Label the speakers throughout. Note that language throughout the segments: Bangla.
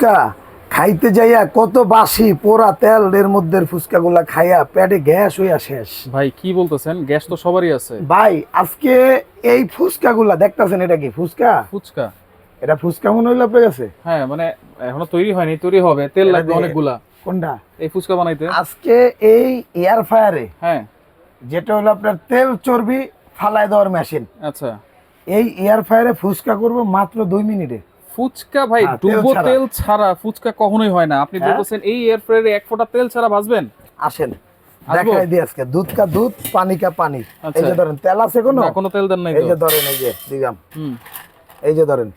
Speaker 1: ফুচকা খাইতে যাইয়া কত বাসি পোড়া তেল এর মধ্যে ফুচকা গুলা খাইয়া পেটে গ্যাস হইয়া শেষ।
Speaker 2: ভাই কি বলতেছেন? গ্যাস তো সবারই আছে।
Speaker 1: ভাই আজকে এই ফুচকা গুলা দেখতেছেন এটা কি ফুচকা?
Speaker 2: ফুচকা?
Speaker 1: এটা ফুচকা মনে হইল আপনার কাছে?
Speaker 2: হ্যাঁ মানে এখনও তৈরি হয়নি তৈরি হবে। তেল লাগবে অনেকগুলা।
Speaker 1: কোনটা?
Speaker 2: এই ফুচকা বানাইতে।
Speaker 1: আজকে এই এয়ার ফায়ারে
Speaker 2: হ্যাঁ।
Speaker 1: যেটা হলো আপনার তেল চর্বি ফালাই দেওয়ার মেশিন
Speaker 2: আচ্ছা।
Speaker 1: এই এয়ার ফায়ারে ফুচকা করব মাত্র দুই মিনিটে।
Speaker 2: ফুচকা ভাই
Speaker 1: হ্যাঁ,
Speaker 2: ডুবো তেল ছাড়া। ফুচকা কখনোই হয় না। আপনি
Speaker 1: হ্যাঁ?
Speaker 2: বলতেছেন এই এয়ার ফ্রায়ারে এক ফোঁটা তেল ছাড়া ভাজবেন?
Speaker 1: আসেন। দেখাই দিই আজকে। দুধ কা দুধ পানি কা পানি। এই
Speaker 2: আচ্ছা।
Speaker 1: যে ধরেন তেল আছে কোনো?
Speaker 2: না কোনো তেল দেন নাই
Speaker 1: এই যে ধরেন এই যে দিলাম।
Speaker 2: হুম।
Speaker 1: এই যে ধরেন।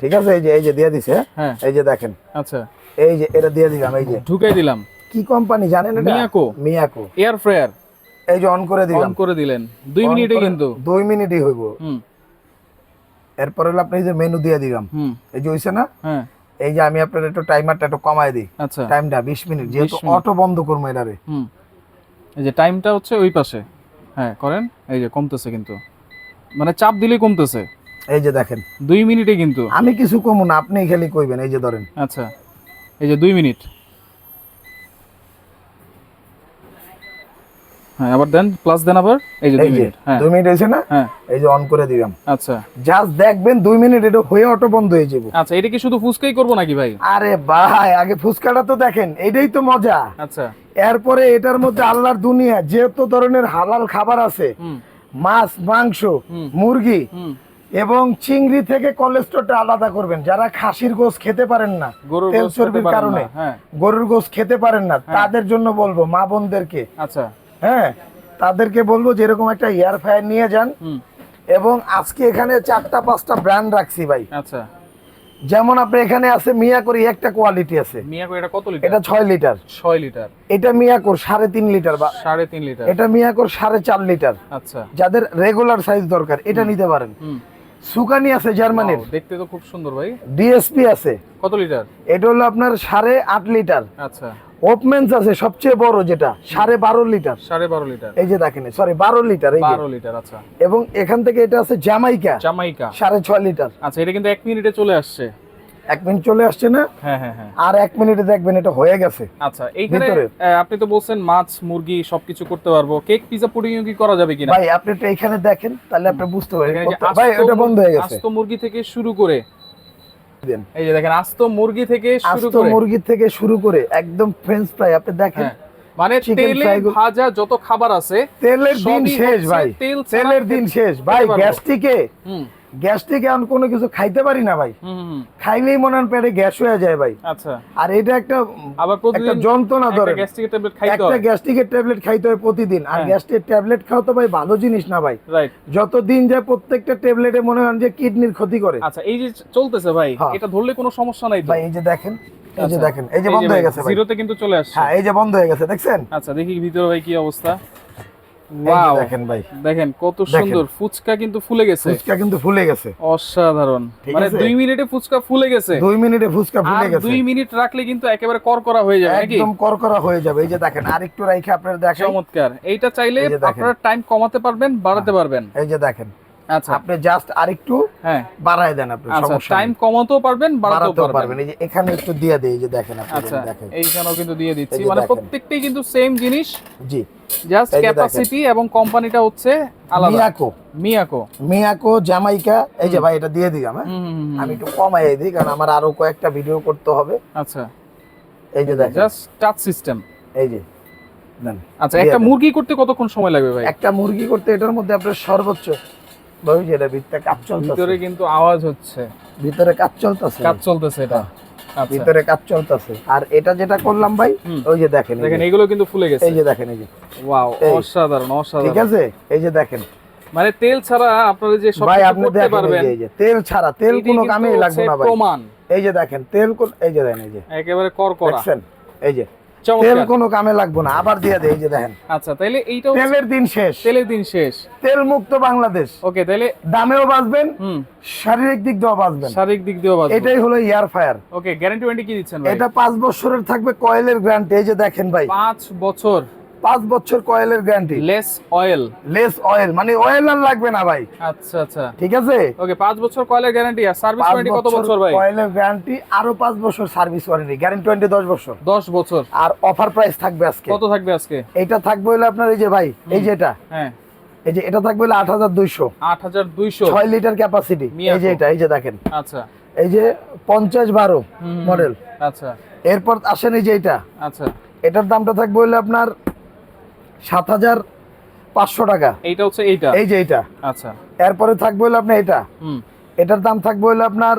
Speaker 1: ঠিক আছে? এই যে এই যে দিয়ে দিছে
Speaker 2: হ্যাঁ?
Speaker 1: এই যে দেখেন।
Speaker 2: আচ্ছা।
Speaker 1: এই যে এটা দিয়ে দিলাম এই যে।
Speaker 2: ঢুকাই দিলাম।
Speaker 1: কি কোম্পানি জানেন এটা?
Speaker 2: মিয়াকো।
Speaker 1: মিয়াকো।
Speaker 2: এয়ার ফ্রায়ার
Speaker 1: এই যে অন করে দিলাম।
Speaker 2: অন করে দিলেন। দুই
Speaker 1: On
Speaker 2: মিনিটে কিন্তু।
Speaker 1: দুই মিনিটই হইব।
Speaker 2: হুম।
Speaker 1: এরপর হলো আপনি যে মেনু দিয়ে দিলাম। এই যে হইছে না?
Speaker 2: হ্যাঁ।
Speaker 1: এই যে আমি আপনার একটু টাইমারটা একটু কমাই দিই।
Speaker 2: আচ্ছা।
Speaker 1: টাইমটা বিশ মিনিট যেহেতু অটো বন্ধ করব এটারে।
Speaker 2: হুম। এই যে টাইমটা হচ্ছে ওই পাশে। হ্যাঁ করেন। এই যে কমতেছে কিন্তু। মানে চাপ দিলেই কমতেছে।
Speaker 1: এই যে দেখেন।
Speaker 2: দুই মিনিটে কিন্তু।
Speaker 1: আমি কিছু কমু না আপনি খালি কইবেন এই যে ধরেন।
Speaker 2: আচ্ছা। এই যে দুই মিনিট। হ্যাঁ আবার দেন প্লাস দেন আবার? এই যে দুই
Speaker 1: এই যে
Speaker 2: মিনিট হ্যাঁ।
Speaker 1: দুই মিনিট হয়েছে না?
Speaker 2: হ্যাঁ।
Speaker 1: এই যে অন করে দিলাম।
Speaker 2: আচ্ছা।
Speaker 1: জাস্ট দেখবেন দুই মিনিট এটা হয়ে অটো বন্ধ হয়ে যাব।
Speaker 2: আচ্ছা এটা কি শুধু ফুচকাই করব নাকি ভাই?
Speaker 1: আরে ভাই আগে ফুচকাটা তো দেখেন এটাই তো মজা।
Speaker 2: আচ্ছা।
Speaker 1: এরপরে এটার মধ্যে আল্লাহর দুনিয়া যেহেতু ধরনের হালাল খাবার আছে মাছ মাংস মুরগি এবং চিংড়ি থেকে কোলেস্ট্রলটা আলাদা করবেন। যারা খাসির গোস খেতে পারেন না
Speaker 2: গরুর
Speaker 1: তেল চর্বির কারণে
Speaker 2: হ্যাঁ।
Speaker 1: গরুর গোস খেতে পারেন না তাদের জন্য বলব মা বোনদেরকে।
Speaker 2: আচ্ছা।
Speaker 1: হ্যাঁ তাদেরকে বলব যে এরকম একটা এয়ার ফায়ার নিয়ে যান। এবং আজকে এখানে চারটা পাঁচটা ব্র্যান্ড রাখছি ভাই।
Speaker 2: আচ্ছা।
Speaker 1: যেমন আপনি এখানে আছে মিয়াকোর একটা কোয়ালিটি আছে।
Speaker 2: মিয়াকো এটা কত লিটার
Speaker 1: এটা ছয় লিটার
Speaker 2: ছয় লিটার
Speaker 1: এটা মিয়াকোর সাড়ে তিন লিটার বা
Speaker 2: সাড়ে তিন লিটার
Speaker 1: এটা মিয়াকোর সাড়ে চার লিটার
Speaker 2: আচ্ছা।
Speaker 1: যাদের রেগুলার সাইজ দরকার এটা নিতে পারেন। সুকানি আছে জার্মানির।
Speaker 2: দেখতে তো খুব সুন্দর ভাই।
Speaker 1: ডিএসপি আছে।
Speaker 2: কত লিটার
Speaker 1: এটা হলো আপনার সাড়ে আট লিটার
Speaker 2: আচ্ছা।
Speaker 1: ওপমেন্স আছে সবচেয়ে বড় যেটা সাড়ে বারো লিটার।
Speaker 2: সাড়ে বারো লিটার।
Speaker 1: এই যে দেখেন সরি বারো লিটার
Speaker 2: বারো লিটার আচ্ছা।
Speaker 1: এবং এখান থেকে এটা আছে জামাইকা
Speaker 2: জামাইকা
Speaker 1: সাড়ে ছয় লিটার।
Speaker 2: আচ্ছা এটা কিন্তু এক মিনিটে চলে আসছে।
Speaker 1: এক মিনিট চলে আসছে না?
Speaker 2: হ্যাঁ হ্যাঁ হ্যাঁ।
Speaker 1: আর এক মিনিটে দেখবেন এটা হয়ে গেছে।
Speaker 2: আচ্ছা এইখানে আপনি তো বলছেন মাছ মুরগি সবকিছু করতে পারব। কেক পিজা পুডিং কি করা যাবে কিনা?
Speaker 1: ভাই আপনি একটু এখানে দেখেন তাহলে আপনি বুঝতে পারবেন। ভাই
Speaker 2: মুর-
Speaker 1: বন্ধ হয়ে গেছে।
Speaker 2: আস্ত মুরগি থেকে শুরু করে
Speaker 1: দেন।
Speaker 2: এই যে দেখেন আস্ত মুরগি থেকে শুরু করে।
Speaker 1: মুরগি থেকে শুরু করে একদম ফ্রেঞ্চ ফ্রাই আপনি দেখেন।
Speaker 2: হ্যাঁ মানে তেলে ভাজা যত খাবার আছে
Speaker 1: তেলের দিন শেষ ভাই। তেলের দিন শেষ। ভাই। গ্যাস্ট্রিকে গ্যাস্ট্রিকে এখন কোনো কিছু খাইতে পারি না ভাই। খাইলেই মনে হয় পেটে গ্যাস হয়ে যায় ভাই।
Speaker 2: আচ্ছা।
Speaker 1: আর এটা একটা
Speaker 2: আবার
Speaker 1: একটা যন্ত্রণা
Speaker 2: খাইতে
Speaker 1: একটা গ্যাস্ট্রিকের ট্যাবলেট খাইতে হয় প্রতিদিন। আর
Speaker 2: হ্যাঁ।
Speaker 1: গ্যাস্ট্রিক ট্যাবলেট খাওয়া তো ভাই ভালো জিনিস না ভাই।
Speaker 2: রাইট
Speaker 1: যত দিন যায় প্রত্যেকটা ট্যাবলেটে মনে হয় যে কিডনির ক্ষতি করে।
Speaker 2: আচ্ছা এই যে চলতেছে ভাই
Speaker 1: হ্যাঁ।
Speaker 2: এটা ধরলে কোনো সমস্যা নাই
Speaker 1: ভাই এই যে দেখেন এই যে
Speaker 2: আচ্ছা।
Speaker 1: দেখেন এই যে বন্ধ হয়ে গেছে ভাই।
Speaker 2: জিরোতে কিন্তু চলে আসছে।
Speaker 1: হ্যাঁ এই যে বন্ধ হয়ে গেছে দেখছেন?
Speaker 2: আচ্ছা দেখি ভিতরে ভাই কি অবস্থা। ওয়াও
Speaker 1: দেখেন ভাই।
Speaker 2: দেখেন কত সুন্দর। ফুচকা কিন্তু ফুলে গেছে।
Speaker 1: ফুচকা কিন্তু ফুলে গেছে।
Speaker 2: অসাধারণ। মানে
Speaker 1: আছে?
Speaker 2: দুই মিনিটে ফুচকা ফুলে গেছে।
Speaker 1: দুই মিনিটে ফুচকা ফুলে গেছে।
Speaker 2: দুই মিনিট রাখলে কিন্তু একেবারে করকরা হয়ে যাবে নাকি?
Speaker 1: একদম করকরা হয়ে যাবে। এই যে দেখেন আর একটু রাইখে আপনার দেখেন।
Speaker 2: চমৎকার। এইটা চাইলে আপনারা টাইম কমাতে পারবেন বাড়াতে পারবেন।
Speaker 1: এই যে দেখেন। আপনি জাস্ট আরেকটু
Speaker 2: হ্যাঁ।
Speaker 1: বাড়ায় দেন আপনি
Speaker 2: আচ্ছা
Speaker 1: সমস্যা
Speaker 2: টাইম কমাতেও পারবেন বাড়াতেও পারবেন।
Speaker 1: এই যে এখানে একটু দিয়ে দেই যে দেখেন আপনি
Speaker 2: আচ্ছা
Speaker 1: দেখেন।
Speaker 2: এইখানেও কিন্তু দিয়ে দিচ্ছি। মানে প্রত্যেকটাই কিন্তু সেম জিনিস।
Speaker 1: জি।
Speaker 2: জাস্ট। ক্যাপাসিটি এবং কোম্পানিটা হচ্ছে আলাদা।
Speaker 1: মিয়াকো
Speaker 2: মিয়াকো
Speaker 1: মিয়াকো জামাইকা এই যে ভাই এটা দিয়ে দিলাম হ্যাঁ। আমি একটু কমাই দিই কারণ আমার আরও কয়েকটা ভিডিও করতে হবে।
Speaker 2: আচ্ছা।
Speaker 1: এই যে দেখেন।
Speaker 2: জাস্ট টাচ সিস্টেম
Speaker 1: এই যে
Speaker 2: আচ্ছা একটা মুরগি করতে কতক্ষণ সময় লাগবে ভাই?
Speaker 1: একটা মুরগি করতে এটার মধ্যে আপনার সর্বোচ্চ ভিতরে কাজ চলতেছে।
Speaker 2: ভিতরে কিন্তু আওয়াজ হচ্ছে।
Speaker 1: ভিতরে কাজ চলতেছে।
Speaker 2: কাজ চলতেছে এটা। আচ্ছা।
Speaker 1: ভিতরে কাজ চলতেছে। আর এটা যেটা করলাম ভাই ওই যে দেখেন
Speaker 2: দেখেন এগুলো কিন্তু ফুলে গেছে।
Speaker 1: এই যে দেখেন এই যে।
Speaker 2: ওয়াও
Speaker 1: এই।
Speaker 2: অসাধারণ
Speaker 1: ঠিক আছে? এই যে দেখেন।
Speaker 2: মানে তেল ছাড়া আপনারা যে সব করতে পারবেন
Speaker 1: এই যে তেল ছাড়া তেল কোনো কামেই লাগবে না ভাই।
Speaker 2: প্রমাণ।
Speaker 1: এই যে দেখেন তেল কোন- এই যে দেখেন এই যে।
Speaker 2: একেবারে করকরা
Speaker 1: এই যে তেল কোনো কামে লাগবে না আবার দিয়ে দেয় যে দেখেন।
Speaker 2: আচ্ছা তাহলে এইটা
Speaker 1: তেলের দিন শেষ।
Speaker 2: তেলের দিন শেষ।
Speaker 1: তেল মুক্ত বাংলাদেশ।
Speaker 2: ওকে তাহলে
Speaker 1: দামেও বাঁচবেন শারীরিক দিক দিয়েও বাঁচবেন।
Speaker 2: শারীরিক দিক দিয়েও বাঁচবেন
Speaker 1: এটাই হলো ইয়ার ফায়ার
Speaker 2: ওকে গ্যারান্টি ওয়ারেন্টি কি দিচ্ছেন ভাই?
Speaker 1: এটা পাঁচ বছরের থাকবে কয়েলের গ্যারান্টি এই যে দেখেন ভাই।
Speaker 2: পাঁচ বছর।
Speaker 1: পাঁচ বছর কয়েলের guarantee
Speaker 2: less oil
Speaker 1: less oil মানে অয়েল আর লাগবে না ভাই।
Speaker 2: আচ্ছা আচ্ছা।
Speaker 1: ঠিক আছে?
Speaker 2: ওকে পাঁচ বছর কয়েলের গ্যারান্টি আর সার্ভিস ওয়ারেন্টি কত বছর ভাই?
Speaker 1: কয়েলের গ্যারান্টি আরও পাঁচ বছর সার্ভিস ওয়ারেন্টি গ্যারান্টি টোয়েন্টি দশ বছর।
Speaker 2: দশ বছর।
Speaker 1: আর অফার প্রাইস থাকবে আজকে।
Speaker 2: কত থাকবে আজকে?
Speaker 1: এইটা থাকবে হলো আপনার এই যে ভাই এই যে এটা।
Speaker 2: হ্যাঁ।
Speaker 1: এই যে এটা থাকবে হলো আট হাজার দুইশো।
Speaker 2: আট হাজার দুইশো।
Speaker 1: ছয় লিটার ক্যাপাসিটি এই যে। এটা এই যে দেখেন।
Speaker 2: আচ্ছা।
Speaker 1: এই যে পঞ্চাশ বারো মডেল
Speaker 2: আচ্ছা।
Speaker 1: এরপর আসেন এই যে এটা।
Speaker 2: আচ্ছা।
Speaker 1: এটার দামটা থাকবে হলো আপনার সাত হাজার পাঁচশো টাকা।
Speaker 2: এইটা হচ্ছে এইটা?
Speaker 1: এই যে এটা
Speaker 2: আচ্ছা।
Speaker 1: এরপরে থাকবে হলো আপনার এটা। এটার দাম থাকবে হলো আপনার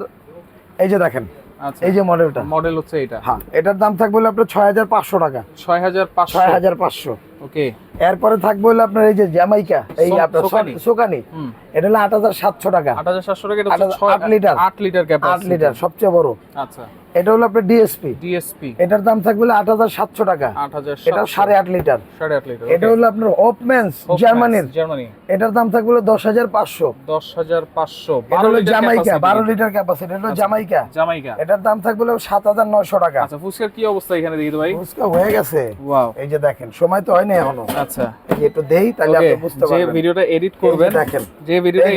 Speaker 1: এই যে দেখেন
Speaker 2: আচ্ছা।
Speaker 1: এই যে মডেলটা।
Speaker 2: মডেল হচ্ছে এইটা।
Speaker 1: হ্যাঁ এটার দাম থাকবে হলো আপনার ছয় হাজার পাঁচশো টাকা।
Speaker 2: ছয় হাজার পাঁচশো।
Speaker 1: ছয় হাজার পাঁচশো।
Speaker 2: ওকে।
Speaker 1: এরপরে থাকবে হলো আপনার এই যে জ্যামাইকা এই আপনার
Speaker 2: সোকানি।
Speaker 1: এটা হলো আট হাজার সাতশো টাকা।
Speaker 2: আট হাজার সাতশো টাকা
Speaker 1: আট লিটার।
Speaker 2: আট লিটার
Speaker 1: আট লিটার সবচেয়ে বড়।
Speaker 2: আচ্ছা।
Speaker 1: এটা হলো আপনার ডিএসপি
Speaker 2: ডিএসপি
Speaker 1: এটার দাম থাকবে আট হাজার সাতশো টাকা। এটা সাড়ে আট লিটার।
Speaker 2: সাড়ে আট লিটার
Speaker 1: এটা হলো আপনার ওপমেন্স জার্মানির
Speaker 2: জার্মানি
Speaker 1: এটার দাম থাকবে দশ হাজার পাঁচশো।
Speaker 2: দশ হাজার পাঁচশো।
Speaker 1: এটা হলো জামাইকা বারো লিটার ক্যাপাসিটি এটা হলো
Speaker 2: আচ্ছা।
Speaker 1: জামাইকা
Speaker 2: জামাইকা
Speaker 1: এটার দাম থাকবে সাত হাজার নয়শো টাকা।
Speaker 2: আচ্ছা ফুচকার কি অবস্থা এখানে দেখি ভাই?
Speaker 1: ফুচকা হয়ে গেছে।
Speaker 2: ওয়াও
Speaker 1: এই যে দেখেন সময় তো হয়নি এখনও।
Speaker 2: আচ্ছা।
Speaker 1: একটু দেই তাহলে আপনি বুঝতে পারবেন।
Speaker 2: যে ভিডিওটা এডিট করবেন
Speaker 1: দেখেন।
Speaker 2: যে ভিডিওটা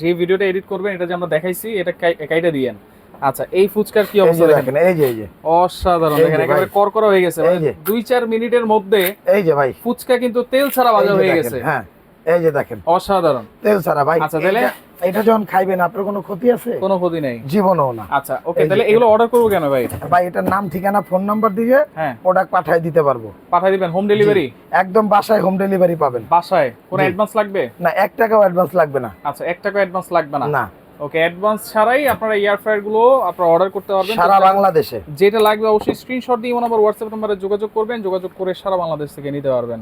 Speaker 1: যে।
Speaker 2: ভিডিওটা এডিট করবেন এটা যে আমরা দেখাইছি এটা কাই- কাইটা দিয়েন। আচ্ছা এই ফুচকার কি অবস্থা দেখেন?
Speaker 1: এই যে এই যে।
Speaker 2: অসাধারণ দেখেন একেবারে করকরা হয়ে গেছে। মানে
Speaker 1: যে।
Speaker 2: দুই চার মিনিটের মধ্যে
Speaker 1: এই যে ভাই।
Speaker 2: ফুচকা কিন্তু তেল ছাড়া ভাজা হয়ে গেছে।
Speaker 1: হ্যাঁ এই যে দেখেন।
Speaker 2: অসাধারণ।
Speaker 1: তেল ছাড়া ভাই।
Speaker 2: আচ্ছা, তাহলে?
Speaker 1: এটা যখন খাইবেন আপনার কোনো ক্ষতি আছে?
Speaker 2: কোনো ক্ষতি নেই।
Speaker 1: জীবনও না।
Speaker 2: আচ্ছা ওকে তাহলে এগুলো অর্ডার করব কেন ভাই?
Speaker 1: ভাই এটার নাম ঠিকানা ফোন নাম্বার দিয়ে
Speaker 2: হ্যাঁ।
Speaker 1: প্রোডাক্ট পাঠিয়ে দিতে পারব।
Speaker 2: পাঠিয়ে দিবেন হোম ডেলিভারি
Speaker 1: একদম বাসায় হোম ডেলিভারি পাবেন।
Speaker 2: বাসায়? কোনো অ্যাডভান্স লাগবে?
Speaker 1: না এক টাকাও অ্যাডভান্স লাগবে না।
Speaker 2: আচ্ছা এক টাকা অ্যাডভান্স লাগবে না?
Speaker 1: না।
Speaker 2: ওকে অ্যাডভান্স ছাড়াই আপনারা এয়ার ফ্রায়ারগুলো আপনারা অর্ডার করতে পারবেন।
Speaker 1: সারা বাংলাদেশে।
Speaker 2: যেটা লাগবে অবশ্যই স্ক্রিনশট দিয়ে আমার হোয়াটসঅ্যাপ নম্বরে যোগাযোগ করবেন যোগাযোগ করে সারা বাংলাদেশ থেকে নিতে পারবেন।